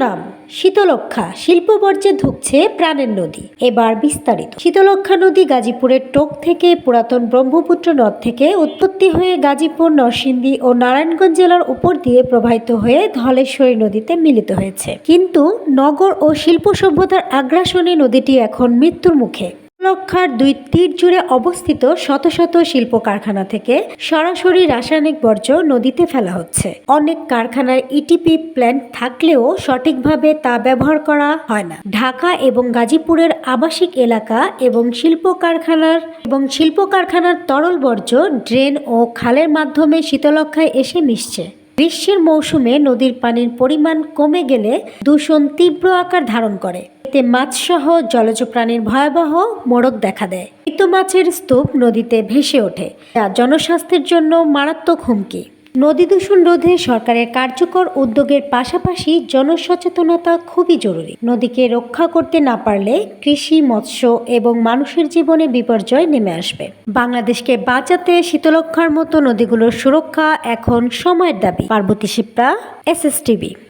শিরোনাম শীতলক্ষা শিল্পবর্জ্যে ধুকছে প্রাণের নদী। এবার বিস্তারিত। শীতলক্ষা নদী গাজীপুরের টোক থেকে পুরাতন ব্রহ্মপুত্র নদ থেকে উৎপত্তি হয়ে গাজীপুর, নরসিংদী ও নারায়ণগঞ্জ জেলার উপর দিয়ে প্রবাহিত হয়ে ধলেশ্বরী নদীতে মিলিত হয়েছে। কিন্তু নগর ও শিল্প সভ্যতার আগ্রাসনে নদীটি এখন মৃত্যুর মুখে। লক্ষার দুই তীর জুড়ে অবস্থিত শত শত শিল্প কারখানা থেকে সরাসরি রাসায়নিক বর্জ্য নদীতে ফেলা হচ্ছে। অনেক কারখানার ইটিপি প্ল্যান্ট থাকলেও সঠিকভাবে তা ব্যবহার করা হয় না। ঢাকা এবং গাজীপুরের আবাসিক এলাকা এবং শিল্প কারখানার এবং শিল্প কারখানার তরল বর্জ্য, ড্রেন ও খালের মাধ্যমে শীতলক্ষায় এসে মিশছে। গ্রীষ্মের মৌসুমে নদীর পানির পরিমাণ কমে গেলে দূষণ তীব্র আকার ধারণ করে। এতে মাছসহ জলজ প্রাণীর ভয়াবহ মোড়ক দেখা দেয়। মৃত মাছের স্তূপ নদীতে ভেসে ওঠে, যা জনস্বাস্থ্যের জন্য মারাত্মক হুমকি। নদী দূষণ রোধে সরকারের কার্যকর উদ্যোগের পাশাপাশি জনসচেতনতা খুবই জরুরি। নদীকে রক্ষা করতে না পারলে কৃষি, মৎস্য এবং মানুষের জীবনে বিপর্যয় নেমে আসবে। বাংলাদেশকে বাঁচাতে শীতলক্ষার মতো নদীগুলোর সুরক্ষা এখন সময়ের দাবি। পার্বতী শিপ্রা, এস